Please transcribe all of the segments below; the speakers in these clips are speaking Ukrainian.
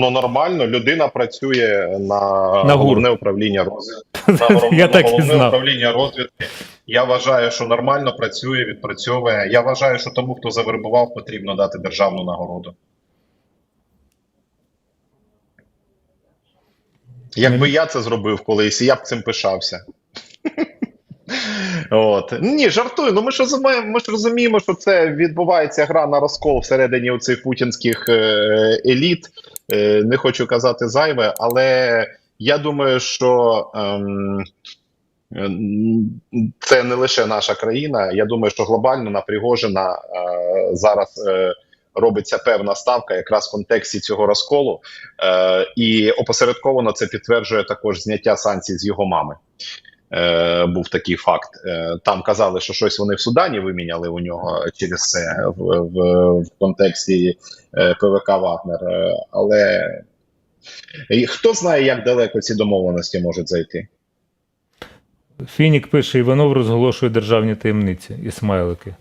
Ну нормально, людина працює на, На головне управління розвідки. На, горов- Я так і головне знав. управління розвідки. Я вважаю, що нормально працює, відпрацьовує. Я вважаю, що тому, хто завербував, потрібно дати державну нагороду. Якби я це зробив колись, я б цим пишався. От. Ні, жартую. Ну ми ж розуміємо, ми ж розуміємо, що це відбувається гра на розкол всередині оцих путінських е, еліт. Е, не хочу казати зайве, але я думаю, що ем, ем, це не лише наша країна. Я думаю, що глобально на Пригожина е, зараз е, робиться певна ставка якраз в контексті цього розколу. Е, і опосередковано це підтверджує також зняття санкцій з його мами. Е, був такий факт. Е, там казали, що щось вони в Судані виміняли у нього через це в, в, в контексті е, ПВК Вагнер. Е, але і хто знає, як далеко ці домовленості можуть зайти? Фінік пише, Іванов розголошує державні таємниці і смайлики.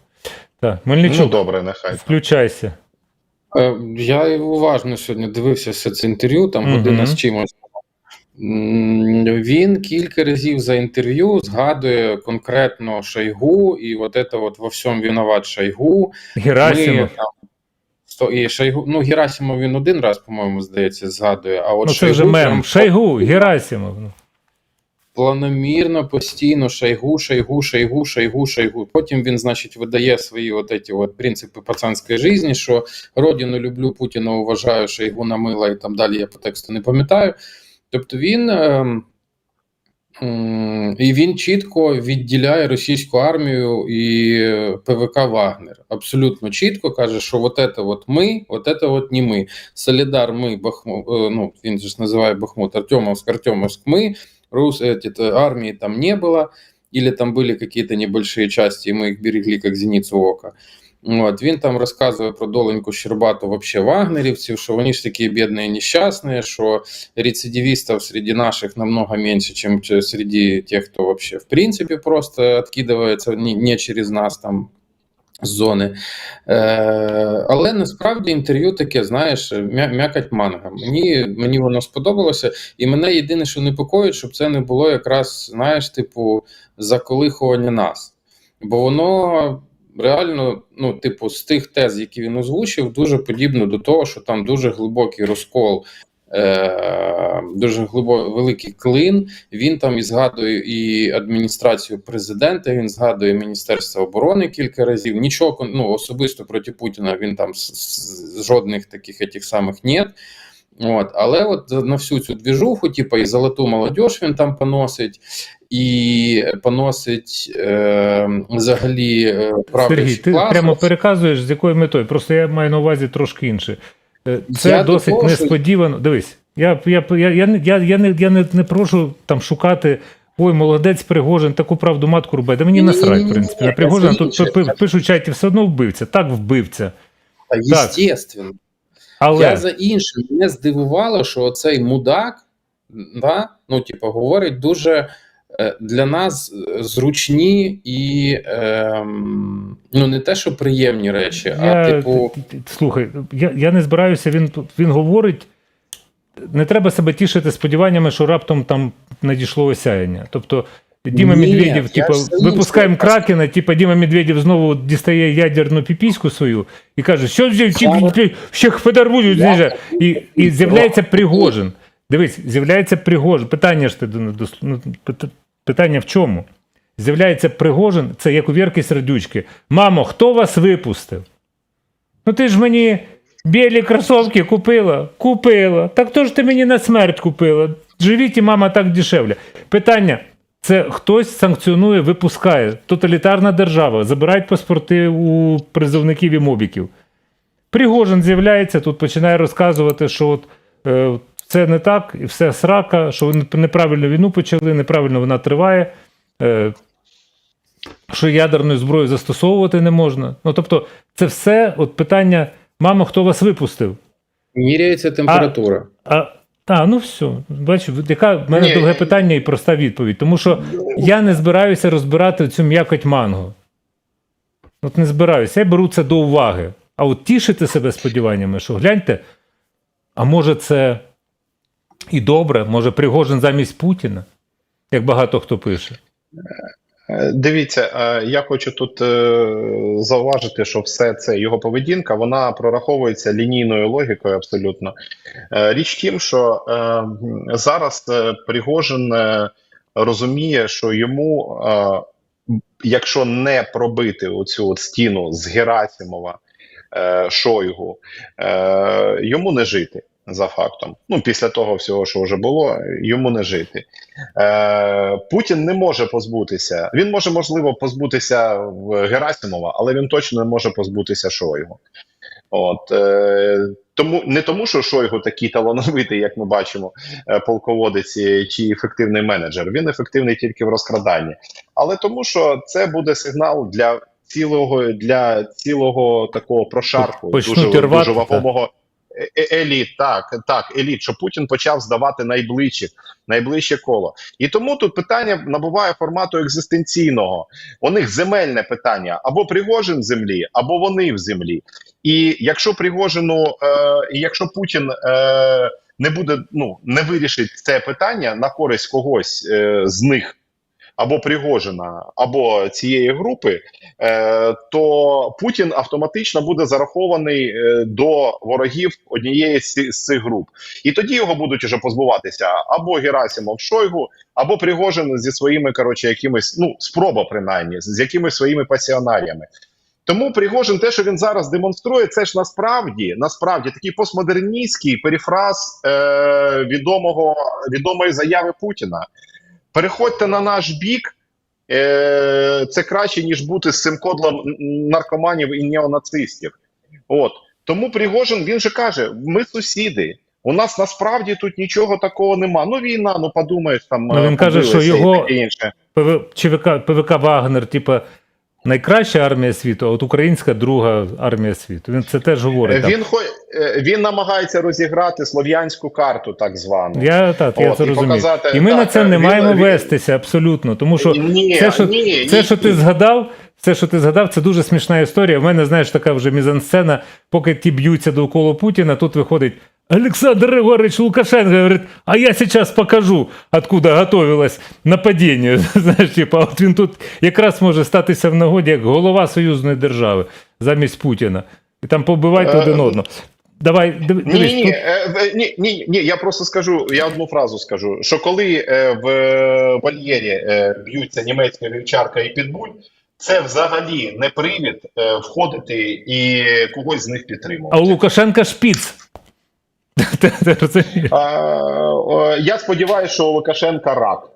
Так, Мельничук, Ну добре, нехай. включайся. Е, Я уважно сьогодні дивився все це інтерв'ю, там година з чимось. Він кілька разів за інтерв'ю згадує конкретно Шойгу, і от це от во всьому винуват Шойгу. Герасимов. Ми, там, і Шойгу, ну, Герасимов він один раз, по-моєму, здається, згадує. А от Ну, це Шойгу вже мем. Шойгу, Герасимов. Ну, планомірно, постійно Шойгу, Шойгу, Шойгу, Шойгу, Шойгу. Потім він, значить, видає свої от эти от принципи пацанської житті, що родину люблю, Путіна уважаю, Шойгу намила і там далі я по тексту не пам'ятаю. Тобто він. ем, м, І він чітко відділяє російську армію і ПВК Вагнер. Абсолютно чітко каже, що от це от ми, от це от не ми. Солідар ми, Бахмут, ну він же ж називає Бахмут, Артемовськ, Артемовськ ми, Рус, эти, то, армии там не было, или там были какие-то небольшие части, и мы их берегли как зеницу ока. От, він там розказує про доленьку Щербату вообще вагнерівців, що вони ж такі бідні і нещасні, що рецидивистів серед наших намного менше, ніж серед тих, хто вообще в принципі просто не, не через нас там з зони. Е, але насправді інтерв'ю таке, знаєш, м'якать манга. Мені, мені воно сподобалося, і мене єдине, що непокоїть, щоб це не було якраз, знаєш, типу, заколихування нас. Бо воно реально, ну, типу, з тих тез, які він озвучив, дуже подібно до того, що там дуже глибокий розкол. Е, дуже глибо великий клин. Він там і згадує і адміністрацію президента. Він згадує Міністерство оборони кілька разів. Нічого ну, особисто проти Путіна він там с- с- жодних таких этих самих нет. От, але от на всю цю двіжуху, типу, і золоту молодіж він там поносить, і поносить е, взагалі Сергій, ти клас. прямо переказуєш, з якою метою. Просто я маю на увазі трошки інше. Е, Це Я досить того, що- несподівано. Дивись, я, я, я, я, я, я, не, я не, не прошу там шукати. Ой, молодець Пригожин, таку правду матку рубай. Да мені насрать, в принципі. На це Пригожина тут пишуть чаті, все одно вбивця. Так, вбивця. Та, естественно. Але Я за інше мене здивувало, що оцей мудак, да, ну, типу, говорить дуже е, для нас е, зручні і ем, ну, не те, що приємні речі, а типу. слухай, я, я не збираюся, він, тут- він говорить. Не треба себе тішити сподіваннями, що раптом там надійшло осяяння. Тобто Діма Ні, Медведєв, типу, інше випускаємо кракена, типу, Діма Медведєв знову дістає ядерну піпіську свою і каже, що ж Зараз- всіх і, і з'являється Пригожин. Дивись, з'являється Пригожин. Питання ж ти до- до- ну, питання в чому? З'являється Пригожин, це як у Вірки Сердючки. Мамо, хто вас випустив? Ну ти ж мені білі кросовки купила? Купила. Так хто ж ти мені на смерть купила? Живіть і мама так дешевле. Питання: це хтось санкціонує, випускає. Тоталітарна держава. Забирають паспорти у призовників і мобіків. Пригожин з'являється, тут починає розказувати, що от, е, це не так, і все срака, що вони неправильно війну почали, неправильно вона триває. Е, що ядерну зброю застосовувати не можна. Ну тобто, це все от питання: мамо, хто вас випустив? Міряється температура. А, а ну все, бачу, яка в мене Ні, довге питання і проста відповідь. Тому що я не збираюся розбирати цю м'якоть манго. От не збираюся. Я беру це до уваги. А от тішити себе сподіваннями, що гляньте, А може, це і добре, може, Пригожин замість Путіна, як багато хто пише. Е, Дивіться, е, я хочу тут е, зауважити, що все це його поведінка, вона прораховується лінійною логікою абсолютно. Річ тім, що зараз Пригожин розуміє, що йому, якщо не пробити оцю от стіну з Герасимова, Шойгу, йому не жити за фактом. Ну, після того всього, що вже було, йому не жити. Е, Путін не може позбутися. Він може, можливо, позбутися в Герасимова, але він точно не може позбутися Шойгу. От е, тому не тому, що Шойгу такий талановитий, як ми бачимо, е, полководець чи ефективний менеджер. Він ефективний тільки в розкраданні, але тому, що це буде сигнал для цілого для цілого такого прошарку, Почнуть дуже, рвати, дуже вагомого еліт. Так, так, еліт, що Путін почав здавати найближчих, найближче коло. І тому тут питання набуває формату екзистенційного. У них земельне питання або Пригожин в землі, або вони в землі. І якщо Пригожину, е, якщо Путін е, не буде, ну не вирішить це питання на користь когось е, з них. Або Пригожина, або цієї групи, е, то Путін автоматично буде зарахований е, до ворогів однієї з, цих груп, і тоді його будуть уже позбуватися або Герасимов Шойгу, або Пригожин зі своїми коротше, якимись ну спроба принаймні з якимись своїми пасіонаріями. Тому Пригожин, те, що він зараз демонструє, це ж насправді насправді такий постмодерністський перефраз е, відомого відомої заяви Путіна. Переходьте на наш бік. Е, це краще, ніж бути з цим кодлом наркоманів і неонацистів. От тому Пригожин він же каже: ми сусіди. У нас насправді тут нічого такого нема. Ну війна, ну подумаєш там. Ну, він е, каже, що його- інше. ПВ, ЧВК, ПВК Вагнер, типа, найкраща армія світу, а от українська друга армія світу. Він це теж говорить. Він хо е, він намагається розіграти слов'янську карту, так звану. Я так, я От, це і розумію. показати- і ми так, на це не він- маємо він- вестися абсолютно. Тому що ні, це, що, ні, це, ні, що ти згадав, це, що ти згадав, це дуже смішна історія. У мене, знаєш, така вже мізансцена, поки ті б'ються довкола Путіна, тут виходить. Олександр Григорович Лукашенко говорить, а я сейчас покажу, откуда готовилось нападіння. Знаєш, типу, а от він тут якраз може статися в нагоді як голова союзної держави замість Путіна. І там побивайте один одного. Давай, див- Ні, ні, тут е, е, ні, ні, ні, я просто скажу, я одну фразу скажу: що коли е, в вольєрі б'ються німецька вівчарка і підбуль, це взагалі не привід е, входити і когось з них підтримувати. а у Лукашенка шпіц. Я сподіваюся, що у Лукашенка рак.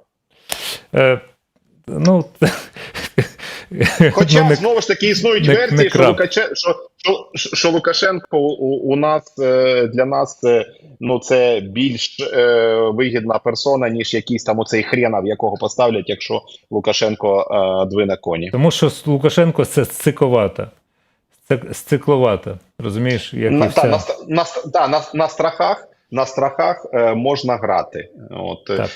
Е, Ну, Хоча ну, не- знову ж таки існують не- версії, не що, крап. Лукаче, що, що, що Лукашенко у, у нас е, для нас е, ну це більш е, вигідна персона, ніж якийсь там оцей хренав, якого поставлять, якщо Лукашенко е, двине коні. Тому що Лукашенко це сциковата. Сцик- Сцикловата. Розумієш? Як і На, вся- та, на, на, та, на, на страхах. На страхах е, можна грати. От, е, Так.